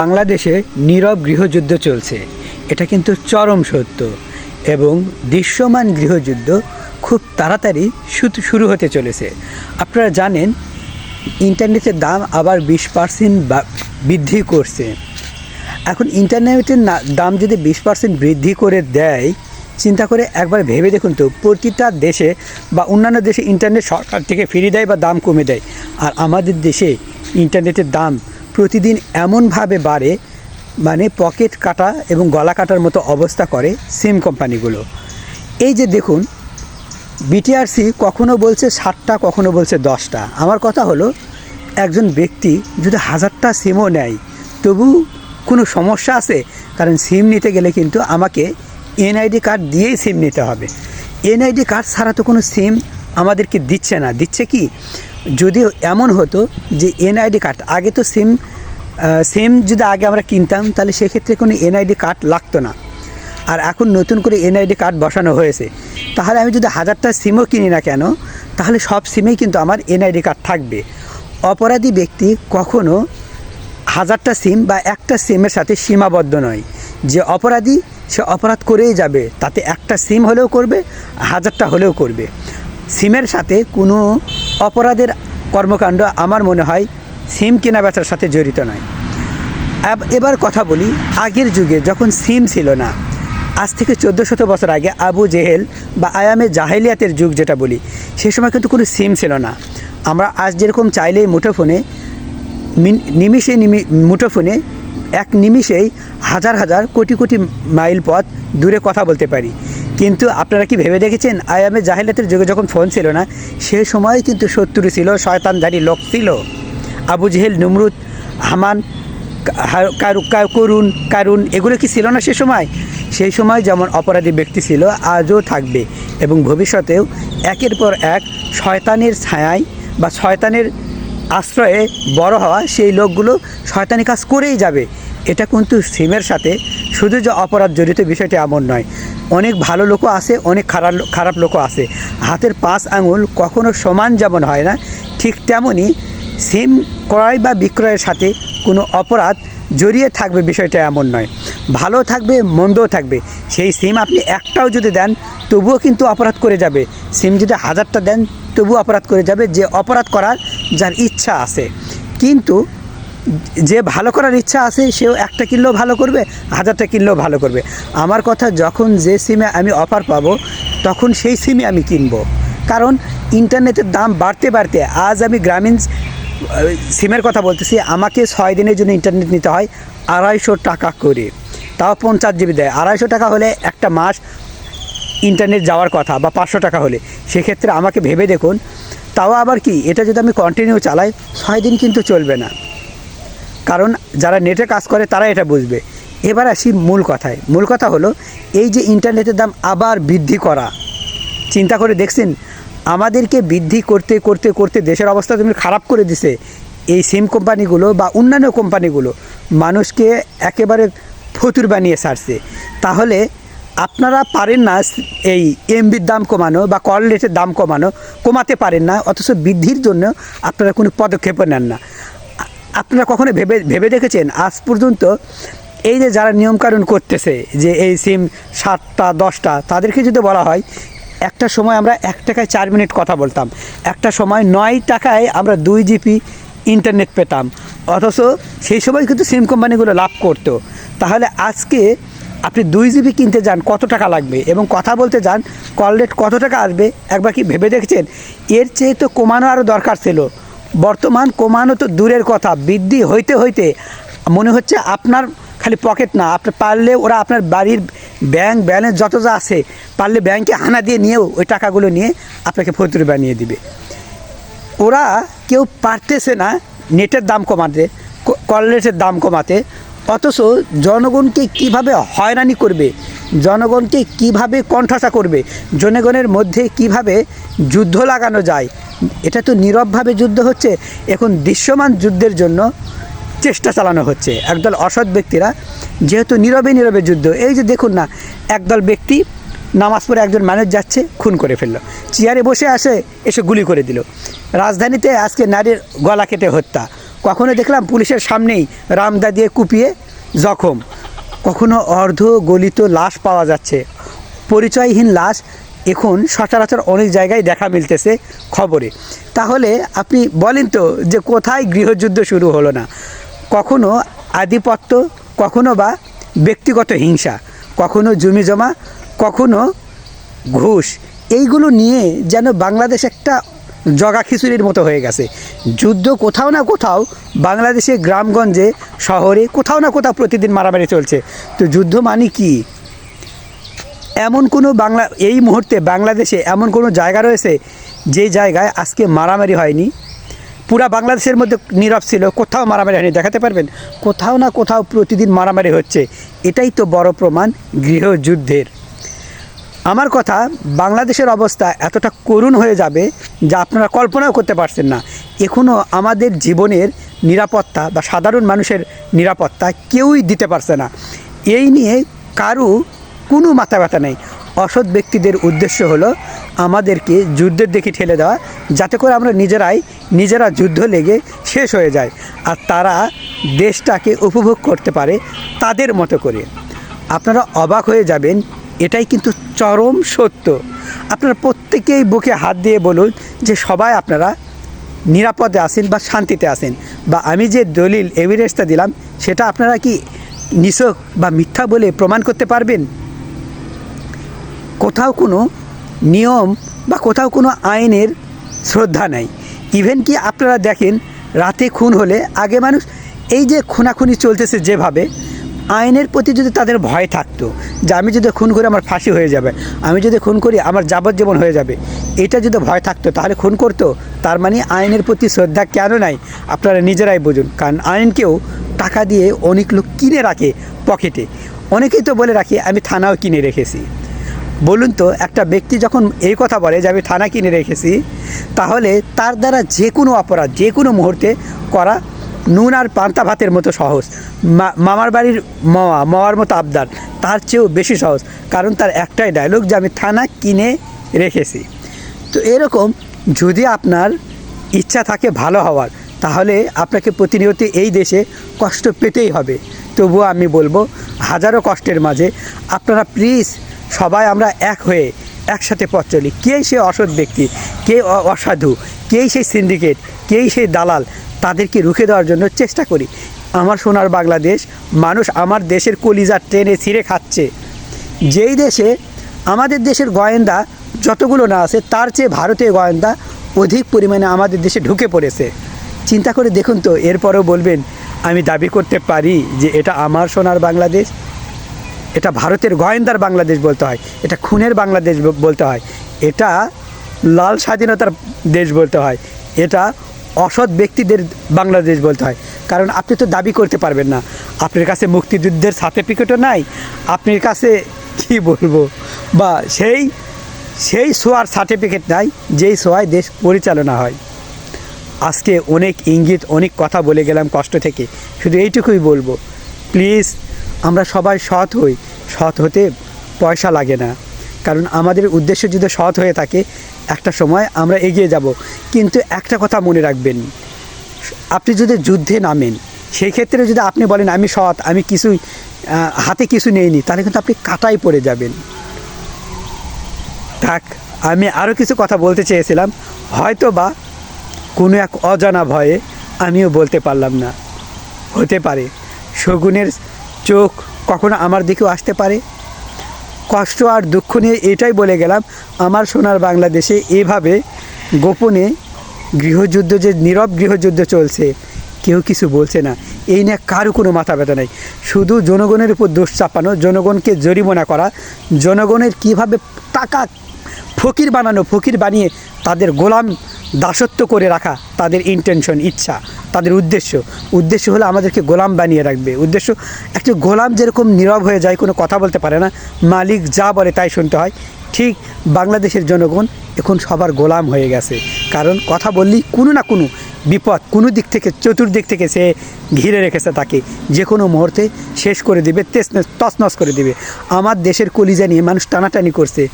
বাংলাদেশে নীরব গৃহযুদ্ধ চলছে। এটা কিন্তু চরম সত্য এবং দৃশ্যমান গৃহযুদ্ধ খুব তাড়াতাড়ি শুরু হতে চলেছে। আপনারা জানেন, ইন্টারনেটের দাম আবার বিশ পার্সেন্ট বৃদ্ধি করছে। এখন ইন্টারনেটের দাম যদি বিশ পার্সেন্ট বৃদ্ধি করে দেয়, চিন্তা করে একবার ভেবে দেখুন তো, প্রতিটা দেশে বা অন্যান্য দেশে ইন্টারনেট সরকার থেকে ফ্রি দেয় বা দাম কমে দেয়। আর আমাদের দেশে ইন্টারনেটের দাম প্রতিদিন এমনভাবে বাড়ে মানে পকেট কাটা এবং গলা কাটার মতো অবস্থা করে সিম কোম্পানিগুলো। এই যে দেখুন বিটিআরসি কখনো বলছে ষাটটা কখনো বলছে দশটা। আমার কথা হলো, একজন ব্যক্তি যদি হাজারটা সিমও নেয়, তবু কোনো সমস্যা আছে? কারণ সিম নিতে গেলে কিন্তু আমাকে এনআইডি কার্ড দিয়েই সিম নিতে হবে। এনআইডি কার্ড ছাড়া তো কোনো সিম আমাদেরকে দিচ্ছে না। দিচ্ছে কি? যদিও এমন হতো যে এনআইডি কার্ড, আগে তো সিম সিম যদি আগে আমরা কিনতাম, তাহলে সেক্ষেত্রে কোনো এনআইডি কার্ড লাগতো না। আর এখন নতুন করে এনআইডি কার্ড বসানো হয়েছে। তাহলে আমি যদি হাজারটা সিমও কিনি না কেন, তাহলে সব সিমেই কিন্তু আমার এনআইডি কার্ড থাকবে। অপরাধী ব্যক্তি কখনো হাজারটা সিম বা একটা সিমের সাথে সীমাবদ্ধ নয়। যে অপরাধী, সে অপরাধ করেই যাবে। তাতে একটা সিম হলেও করবে, হাজারটা হলেও করবে। সিমের সাথে কোনো অপরাধের কর্মকাণ্ড আমার মনে হয় সিম কেনা বেচার সাথে জড়িত নয়। এবার কথা বলি, আগের যুগে যখন সিম ছিল না, আজ থেকে চোদ্দ শত বছর আগে আবু জেহেল বা আয়ামে জাহেলিয়াতের যুগ যেটা বলি, সে সময় কিন্তু কোনো সিম ছিল না। আমরা আজ যেরকম চাইলেই মুঠোফোনে নিমিষে নিমি, মুঠোফোনে এক নিমিষেই হাজার হাজার কোটি কোটি মাইল পথ দূরে কথা বলতে পারি। কিন্তু আপনারা কি ভেবে দেখেছেন? আয়ামে জাহেলিয়াতের যুগে যখন ফোন ছিল না সে সময় কিন্তু শত্রু ছিল শয়তানধারী লোক ছিল। আবু জেহেল, নমরুদ, হামান কারু- কা- করুণ কারুন, এগুলো কি ছিল না সে সময়? সেই সময় যেমন অপরাধী ব্যক্তি ছিল, আজও থাকবে এবং ভবিষ্যতেও একের পর এক শয়তানের ছায়ায় বা শয়তানের আশ্রয়ে বড় হওয়া সেই লোকগুলো শয়তানি কাজ করেই যাবে। এটা কিন্তু সিমের সাথে, শুধু যে অপরাধ জড়িত বিষয়টি এমন নয়। অনেক ভালো লোকও আছে, অনেক খারাপ খারাপ লোকও আছে। হাতের পাঁচ আঙুল কখনো সমান যেমন হয় না, ঠিক তেমনই সিম ক্রয় বা বিক্রয়ের সাথে কোনো অপরাধ জড়িয়ে থাকবে বিষয়টা এমন নয়। ভালো থাকবে, মন্দও থাকবে। সেই সিম আপনি একটাও যদি দেন, তবুও কিন্তু অপরাধ করে যাবে। সিম যদি হাজারটা দেন, তবুও অপরাধ করে যাবে। যে অপরাধ করার, যার ইচ্ছা আছে। কিন্তু যে ভালো করার ইচ্ছা আছে, সেও একটা কিনলেও ভালো করবে, হাজারটা কিনলেও ভালো করবে। আমার কথা, যখন যে সিমে আমি অফার পাবো, তখন সেই সিমে আমি কিনবো। কারণ ইন্টারনেটের দাম বাড়তে বাড়তে, আজ আমি গ্রামীণ সিমের কথা বলতেছি, আমাকে ছয় দিনের জন্য ইন্টারনেট নিতে হয় আড়াইশো টাকা করে। তাও পঞ্চাশ জিবি দেয়। আড়াইশো টাকা হলে একটা মাস ইন্টারনেট যাওয়ার কথা, বা পাঁচশো টাকা হলে। সেক্ষেত্রে আমাকে ভেবে দেখুন। তাও আবার কি, এটা যদি আমি কন্টিনিউ চালাই, ছয় দিন কিন্তু চলবে না। কারণ যারা নেটে কাজ করে তারা এটা বুঝবে। এবার আসি মূল কথায়। মূল কথা হলো, এই যে ইন্টারনেটের দাম আবার বৃদ্ধি করা। চিন্তা করে দেখছেন, আমাদেরকে বৃদ্ধি করতে করতে করতে দেশের অবস্থা তুমি খারাপ করে দিছে, এই সিম কোম্পানিগুলো বা অন্যান্য কোম্পানিগুলো মানুষকে একেবারে ফতুর বানিয়ে সারছে তাহলে আপনারা পারেন না এই এমবির দাম কমানো বা কল রেটের দাম কমানো, কমাতে পারেন না, অথচ বৃদ্ধির জন্য আপনারা কোনো পদক্ষেপও নেন না। আপনারা কখনো ভেবে ভেবে দেখেছেন? আজ পর্যন্ত এই যে যারা নিয়মকানুন করতেছে যে এই সিম সাতটা, দশটা, তাদেরকে যদি বলা হয়, একটা সময় আমরা এক টাকায় চার মিনিট কথা বলতাম, একটা সময় নয় টাকায় আমরা দুই জিবি ইন্টারনেট পেতাম। অথচ সেই সময় কিন্তু সিম কোম্পানিগুলো লাভ করতো। তাহলে আজকে আপনি দুই জিবি কিনতে যান, কত টাকা লাগবে? এবং কথা বলতে যান, কল রেট কত টাকা আসবে? একবার কি ভেবে দেখেছেন? এর চেয়ে তো কমানো আরও দরকার ছিল। বর্তমান কমানো তো দূরের কথা, বৃদ্ধি হইতে হইতে মনে হচ্ছে আপনার খালি পকেট না, আপনি, পারলে ওরা আপনার বাড়ির ব্যাংক ব্যালেন্স যত যা আছে, পারলে ব্যাংকে হানা দিয়ে নিয়েও ওই টাকাগুলো নিয়ে আপনাকে ফতুরি বানিয়ে দিবে। ওরা কেউ পারতেছে না নেটের দাম কমাতে কল রেটের দাম কমাতে, অথচ জনগণকে কীভাবে হয়রানি করবে? জনগণকে কীভাবে কণ্ঠাসা করবে? জনগণের মধ্যে কীভাবে যুদ্ধ লাগানো যায়? এটা তো নীরবভাবে যুদ্ধ হচ্ছে, এখন দৃশ্যমান যুদ্ধের জন্য চেষ্টা চালানো হচ্ছে। একদল অসৎ ব্যক্তিরা, যেহেতু নীরবে নীরবে যুদ্ধ, এই যে দেখুন না, একদল ব্যক্তি নামাজ পড়ে একজন মানুষ যাচ্ছে, খুন করে ফেলল। চেয়ারে বসে আসে, এসে গুলি করে দিল। রাজধানীতে আজকে নারীর গলা কেটে হত্যা। কখনো দেখলাম পুলিশের সামনেই রামদা দিয়ে কুপিয়ে জখম। কখনো অর্ধ গলিত লাশ পাওয়া যাচ্ছে। পরিচয়হীন লাশ এখন সচরাচর অনেক জায়গায় দেখা মিলতেছে খবরে। তাহলে আপনি বলেন তো যে কোথায় গৃহযুদ্ধ শুরু হলো না? কখনো আধিপত্য, কখনো বা ব্যক্তিগত হিংসা, কখনো জমি জমা, কখনো ঘুষ। এইগুলো নিয়ে যেন বাংলাদেশ একটা জগা খিচুড়ির মতো হয়ে গেছে। যুদ্ধ কোথাও না কোথাও বাংলাদেশে গ্রামগঞ্জে, শহরে কোথাও না কোথাও প্রতিদিন মারামারি চলছে। তো যুদ্ধ মানে কি? এমন কোনো বাংলা, এই মুহূর্তে বাংলাদেশে এমন কোনো জায়গা রয়েছে যে জায়গায় আজকে মারামারি হয়নি? পুরা বাংলাদেশের মধ্যে নীরব ছিল, কোথাও মারামারি হয়নি, দেখাতে পারবেন? কোথাও না কোথাও প্রতিদিন মারামারি হচ্ছে। এটাই তো বড় প্রমাণ গৃহযুদ্ধের। আমার কথা, বাংলাদেশের অবস্থা এতটা করুণ হয়ে যাবে যা আপনারা কল্পনাও করতে পারছেন না। এখনও আমাদের জীবনের নিরাপত্তা বা সাধারণ মানুষের নিরাপত্তা কেউই দিতে পারছে না। এই নিয়ে কারু কোনো মাথা ব্যথা নেই। অসৎ ব্যক্তিদের উদ্দেশ্য হলো আমাদেরকে যুদ্ধের দিকে ঠেলে দেওয়া, যাতে করে আমরা নিজেরাই, নিজেরা যুদ্ধ লেগে শেষ হয়ে যায় আর তারা দেশটাকে উপভোগ করতে পারে তাদের মতো করে। আপনারা অবাক হয়ে যাবেন এটাই কিন্তু চরম সত্য। আপনারা প্রত্যেকেই বুকে হাত দিয়ে বলুন যে সবাই আপনারা নিরাপদে আসেন বা শান্তিতে আসেন বা আমি যে দলিল এভিডেন্সটা দিলাম, সেটা আপনারা কি নিছক বা মিথ্যা বলে প্রমাণ করতে পারবেন? কোথাও কোনো নিয়ম বা কোথাও কোনো আইনের শ্রদ্ধা নাই। ইভেন কি আপনারা দেখেন, রাতে খুন হলে আগে মানুষ এই যে খুনাখুনি চলতেছে যেভাবে আইনের প্রতি যদি তাদের ভয় থাকতো যে আমি যদি খুন করি আমার ফাঁসি হয়ে যাবে, আমি যদি খুন করি আমার যাবজ্জীবন হয়ে যাবে, এটা যদি ভয় থাকতো তাহলে খুন করতো, তার মানে আইনের প্রতি শ্রদ্ধা কেন নাই? আপনারা নিজেরাই বুঝুন, কারণ আইনকেও টাকা দিয়ে অনেক লোক কিনে রাখে পকেটে। অনেকেই তো বলে রাখি, আমি থানাও কিনে রেখেছি। বলুন তো, একটা ব্যক্তি যখন এই কথা বলে যে আমি থানা কিনে রেখেছি, তাহলে তার দ্বারা যে কোনো অপরাধ, যে কোনো মুহূর্তে করা নুন আর পান্তা ভাতের মতো সহজ। মামার বাড়ির মামা মামার মতো আবদার, তার চেয়েও বেশি সহজ, কারণ তার একটাই ডায়লগ যে আমি থানা কিনে রেখেছি। তো এরকম যদি আপনার ইচ্ছা থাকে ভালো হওয়ার, তাহলে আপনাকে প্রতিনিয়ত এই দেশে কষ্ট পেতেই হবে। তবুও আমি বলব, হাজারো কষ্টের মাঝে আপনারা প্লিজ সবাই আমরা এক হয়ে একসাথে পথ চলি। কে সে অসৎ ব্যক্তি, কে অসাধু কেই সেই সিন্ডিকেট কেই সেই দালাল তাদেরকে রুখে দেওয়ার জন্য চেষ্টা করি। আমার সোনার বাংলাদেশ, মানুষ আমার দেশের কলিজা ট্রেনে ছিঁড়ে খাচ্ছে। যেই দেশে আমাদের দেশের গোয়েন্দা যতগুলো না আছে, তার চেয়ে ভারতীয় গোয়েন্দা অধিক পরিমাণে আমাদের দেশে ঢুকে পড়েছে। চিন্তা করে দেখুন তো, এরপরেও বলবেন, আমি দাবি করতে পারি যে এটা আমার সোনার বাংলাদেশ, এটা ভারতের গোয়েন্দার বাংলাদেশ বলতে হয়, এটা খুনের বাংলাদেশ বলতে হয়, এটা লাল স্বাধীনতার দেশ বলতে হয়, এটা অসৎ ব্যক্তিদের বাংলাদেশ বলতে হয়। কারণ আপনি তো দাবি করতে পারবেন না। আপনার কাছে মুক্তিযুদ্ধের সার্টিফিকেটও নাই। আপনার কাছে কি বলব? বা সেই সেই সোয়ার সার্টিফিকেট নাই, যেই সোয়ায় দেশ পরিচালনা হয়। আজকে অনেক ইঙ্গিত, অনেক কথা বলে গেলাম কষ্ট থেকে। শুধু এইটুকুই বলব। প্লিজ, আমরা সবাই সৎ হই। সৎ হতে পয়সা লাগে না। কারণ আমাদের উদ্দেশ্য যদি সৎ হয়ে থাকে একটা সময় আমরা এগিয়ে যাব। কিন্তু একটা কথা মনে রাখবেন, আপনি যদি যুদ্ধে নামেন, সেই ক্ষেত্রে যদি আপনি বলেন, আমি সৎ, আমি কিছুই হাতে কিছু নেইনি, তাহলে কিন্তু আপনি কাটাই পড়ে যাবেন। থাক, আমি আরও কিছু কথা বলতে চেয়েছিলাম হয়তো বা কোনো এক অজানা ভয়ে আমিও বলতে পারলাম না। হতে পারে, শগুনের চোখ কখনো আমার দিকেও আসতে পারে কষ্ট আর দুঃখ নিয়ে এটাই বলে গেলাম, আমার সোনার বাংলাদেশে এভাবে গোপনে গৃহযুদ্ধ যে নীরব গৃহযুদ্ধ চলছে, কেউ কিছু বলছে না। এই নিয়ে কারও কোনো মাথা ব্যথা নেই। শুধু জনগণের উপর দোষ চাপানো, জনগণকে জরিমানা করা, জনগণের কীভাবে টাকা ফকির বানানো, ফকির বানিয়ে তাদের গোলাম দাসত্ব করে রাখা, তাদের ইন্টেনশন ইচ্ছা। তাদের উদ্দেশ্য। উদ্দেশ্য হলো আমাদেরকে গোলাম বানিয়ে রাখবে। উদ্দেশ্য, একটি গোলাম যেরকম নীরব হয়ে যায়, কোনো কথা বলতে পারে না, মালিক যা বলে তাই শুনতে হয়। ঠিক বাংলাদেশের জনগণ এখন সবার গোলাম হয়ে গেছে। কারণ কথা বললেই কোনো না কোনো বিপদ, কোনো দিক থেকে, চতুর্দিক থেকে সে ঘিরে রেখেছে তাকে। যে কোনো মুহূর্তে শেষ করে দিবে তেস তছনছ করে দিবে। আমার দেশের কলিজা নিয়ে মানুষ টানাটানি করছে।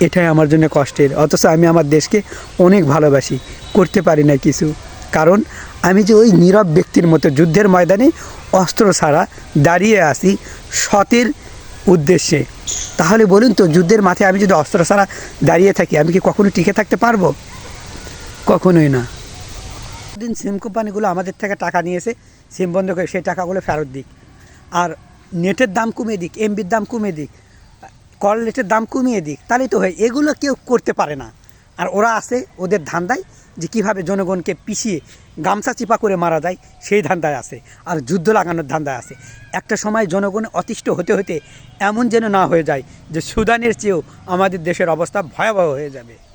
এটাই আমার জন্য কষ্টের। অথচ আমি আমার দেশকে অনেক ভালোবাসি। করতে পারি না কিছু। কারণ আমি যে ওই নীরব ব্যক্তির মতো যুদ্ধের ময়দানে অস্ত্র ছাড়া দাঁড়িয়ে আসি সতের উদ্দেশ্যে। তাহলে বলুন তো, যুদ্ধের মাঠে আমি যদি অস্ত্র ছাড়া দাঁড়িয়ে থাকি, আমি কি কখনো টিকে থাকতে পারব? কখনোই না। দিন সিম কোম্পানিগুলো আমাদের থেকে টাকা নিয়েছে, সিম বন্ধ করে সেই টাকাগুলো ফেরত দিক। আর নেটের দাম কমিয়ে দিক, এমবির দাম কমিয়ে দিক, কল নেটের দাম কমিয়ে দিক তাহলেই তো হয়, এগুলো কেউ করতে পারে না। আর ওরা আছে ওদের ধান্দায় যে কীভাবে জনগণকে পিছিয়ে গামছা চিপা করে মারা যায়, সেই ধান্দায় আছে। আর যুদ্ধ লাগানোর ধান্দায় আছে। একটা সময় জনগণ অতিষ্ঠ হতে হতে এমন যেন না হয়ে যায় যে সুদানের চেয়েও আমাদের দেশের অবস্থা ভয়াবহ হয়ে যাবে।